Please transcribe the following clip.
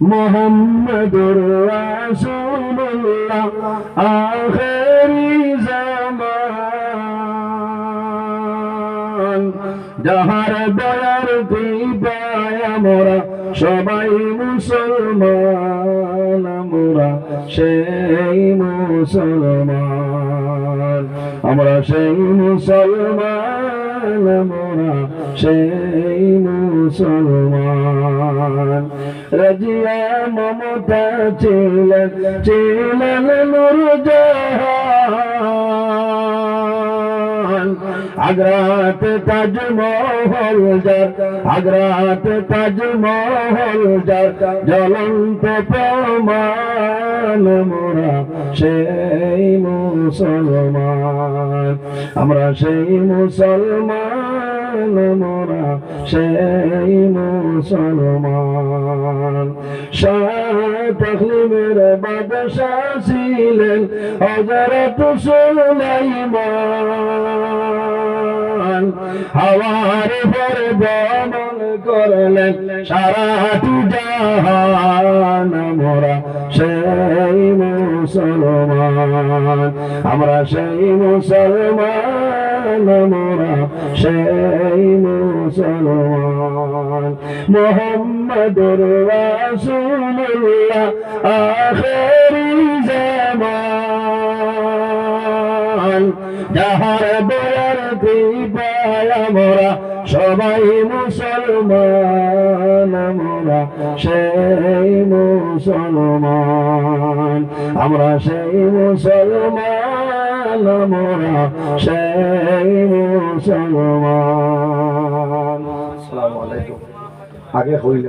মোহাম্মদুর রাসূলুল্লাহ, আখেরি জামান। যাহার দয়ার কৃপায় আমরা সবাই মুসলমান, আমরা সেই মুসলমান। আমরা সেই মুসলমান, আমরা সেই মুসলমান। রাজিয়া মমতা ছিলেন ছিলেন নুরজাহান আগ্রাত তাজমহল যার, আগ্রাত তাজমহল যার, জ্বলন্ত প্রমাণ মোরা সেই মুসলমান। আমরা সেই মুসলমান মোরা সেই মুসলমান। শাহ তখলিমের বাদশাহ ছিলেন হজরত সুলাইমান। পর করলেন সারাটি জাহান মোরা সেই মুসলমান। আমরা সেই মুসলমান মোরা সেই মুসলমান। মোহাম্মদুর রাসূলুল্লাহ, আখেরি জামান। যাহার দয়ার কৃপায় আমরা সবাই মুসলমান, আমরা সেই মুসলমান। আমরা সেই মুসলমান। আগে হইল